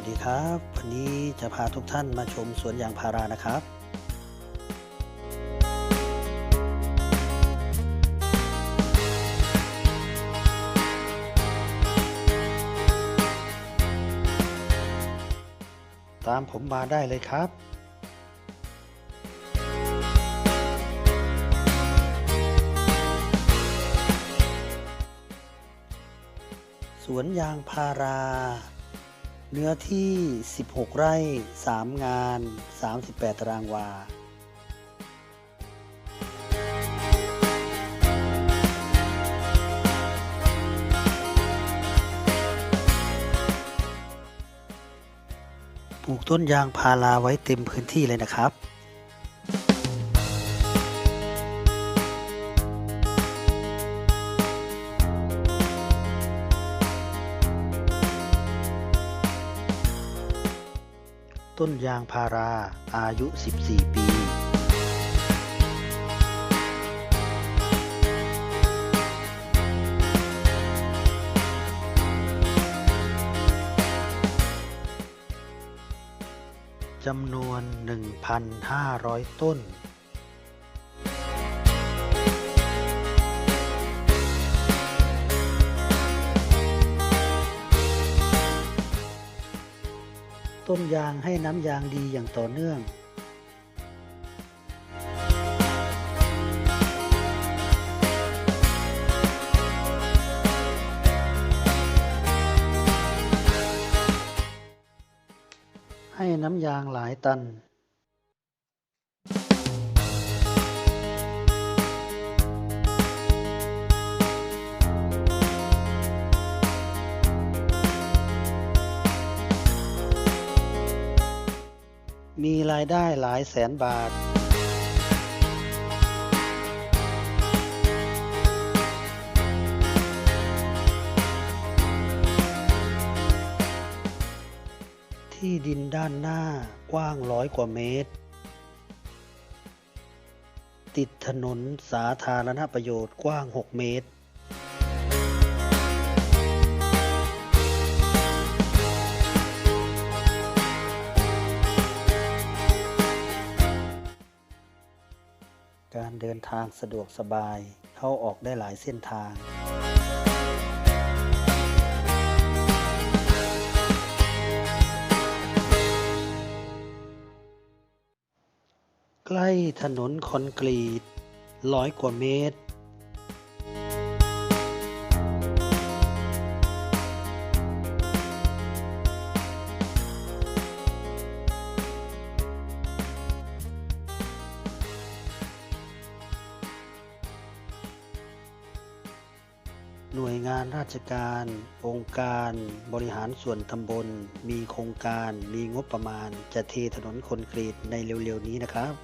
วัสดีครับ วันนี้จะพาทุกท่านมาชมสวนยางพารานะครับ ตามผมมาได้เลยครับสวนยางพารา เนื้อที่ 16 ไร่ 3 งาน 38 ตารางวา ปลูกต้นยางพาราไว้เต็มพื้นที่เลยนะครับ ต้นยางพาราอายุ 14 ปีจำนวน 1,500 ต้น นยางให้น้ำยางดีอย่างต่อเนื่องให้น้ำยางหลายตัน มีรายได้หลายแสนบาท ที่ดินด้านหน้ากว้างร้อยกว่าเมตร ติดถนนสาธารณประโยชน์กว้าง 6 เมตร เดินทางสะดวกสบาย เข้าออกได้หลายเส้นทางใกล้ถนนคอนกรีตร้อยกว่าเมตร ชการ องค์การ บริหารส่วนตำบล มีโครงการ มีงบประมาณ จะเทถนนคอนกรีตในเร็วๆนี้นะครับ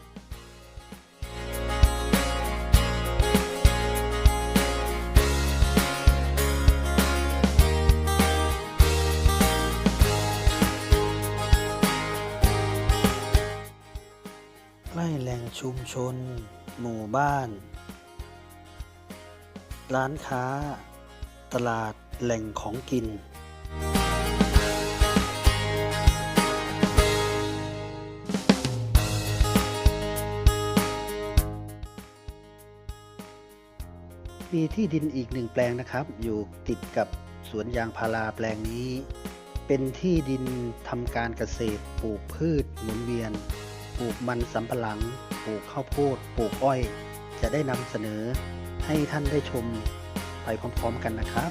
ใกล้แหล่งชุมชน หมู่บ้าน ร้านค้า ตลาดแหล่งของกิน มีที่ดินอีกหนึ่งแปลงนะครับ อยู่ติดกับสวนยางพาราแปลงนี้ เป็นที่ดินทำการเกษตรปลูกพืชหมุนเวียน ปลูกมันสำปะหลัง ปลูกข้าวโพด ปลูกอ้อย จะได้นำเสนอให้ท่านได้ชม ไปพร้อมๆกันนะครับ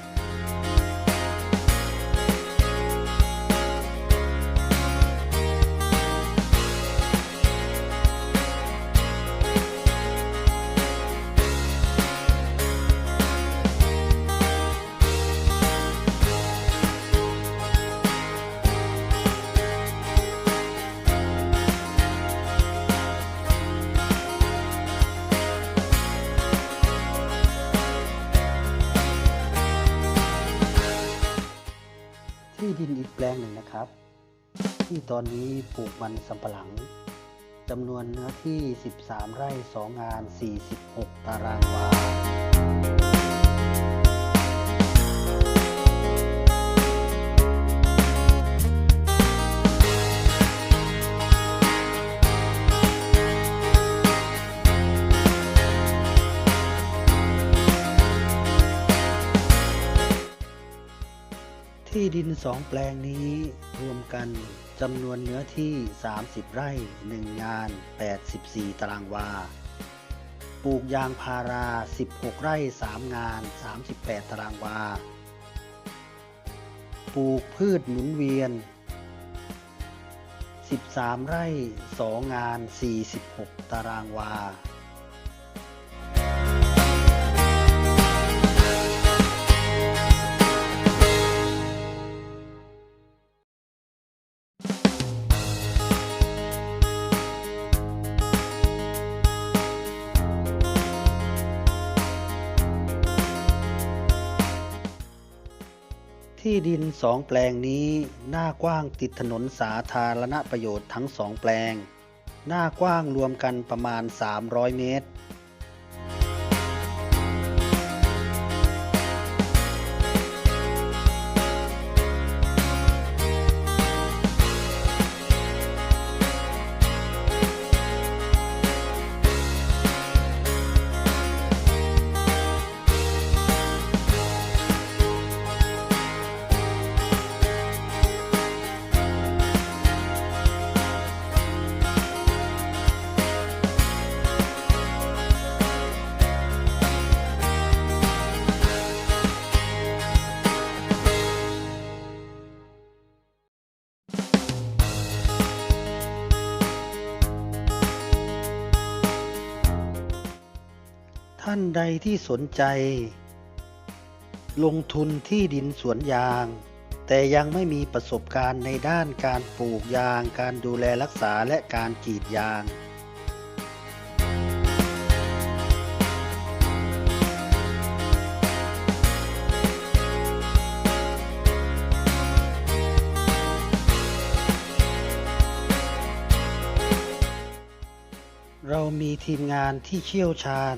ลงหนึ่งนะครับ ที่ตอนนี้ปลูกมันสำปะหลังจำนวนเนื้อที่ 13 ไร่ 2 งาน 46 ตารางวา สองแปลงนี้รวมกันจำนวนเนื้อที่ 30 ไร่ 1 งาน 84 ตารางวา ปลูกยางพารา 16 ไร่ 3 งาน 38 ตารางวา ปลูกพืชหมุนเวียน 13 ไร่ 2 งาน 46 ตารางวา ที่ดินสองแปลงนี้หน้ากว้างติดถนนสาธารณประโยชน์ทั้งสองแปลง หน้ากว้างรวมกันประมาณ 300 เมตร ใดที่สนใจ ลงทุนที่ดินสวนยาง แต่ยังไม่มีประสบการณ์ในด้านการปลูกยาง การดูแลรักษาและการกรีดยาง เรามีทีมงานที่เชี่ยวชาญ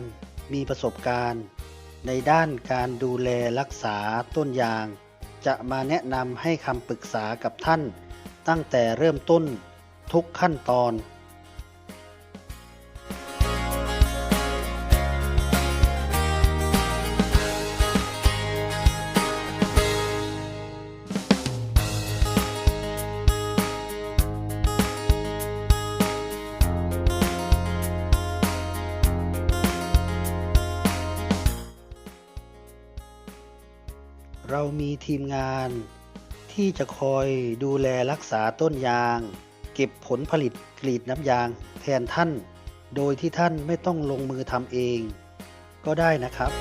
มีประสบการณ์ ในด้านการดูแลรักษาต้นยาง จะมาแนะนำให้คำปรึกษากับท่าน ตั้งแต่เริ่มต้นทุกขั้นตอน เรามีทีมงานที่จะคอยดูแลรักษาต้นยาง เก็บผลผลิตกรีดน้ำยางแทนท่าน โดยที่ท่านไม่ต้องลงมือทำเอง ก็ได้นะครับ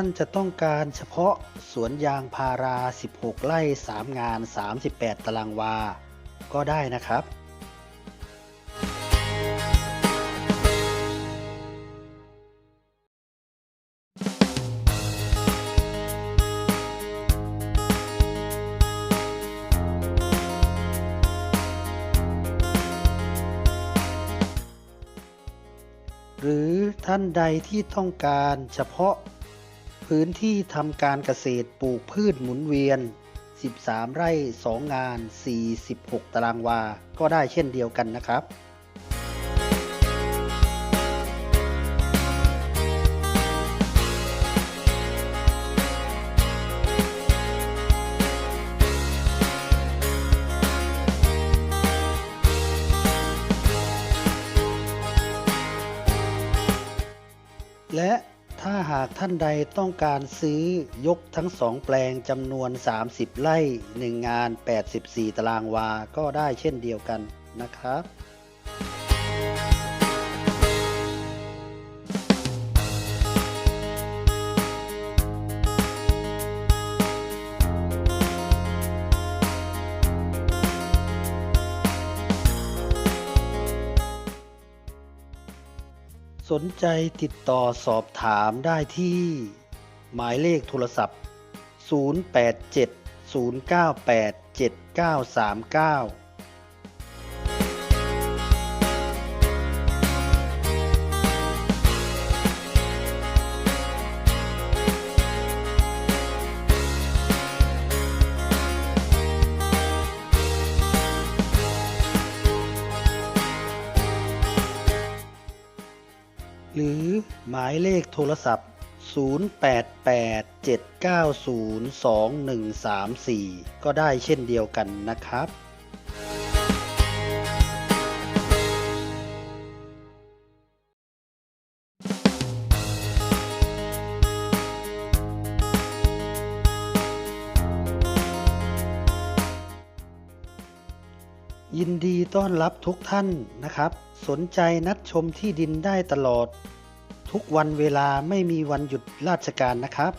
ท่านจะต้องการเฉพาะสวนยางพารา 16 ไร่ 3 งาน 38 ตารางวา ก็ได้นะครับ หรือท่านใดที่ต้องการเฉพาะ พื้นที่ทำการเกษตรปลูกพืชหมุนเวียน 13 ไร่ 2 งาน 46 ตารางวา ก็ได้เช่นเดียวกันนะครับ ท่านใดต้องการซื้อยกทั้งสองแปลงจำนวน 30 ไร่ 1 งาน 84 ตารางวา ก็ได้เช่นเดียวกันนะครับ นใจติดต่อสอบถามได้ที่ หมายเลขโทรศัพท์ 087-098-7939 หรือหมายเลขโทรศัพท์ 0887902134 ก็ได้เช่นเดียวกันนะครับ ยินดีต้อนรับทุกท่านนะครับ สนใจนัดชมที่ดินได้ตลอด ทุกวันเวลาไม่มีวันหยุดราชการนะครับ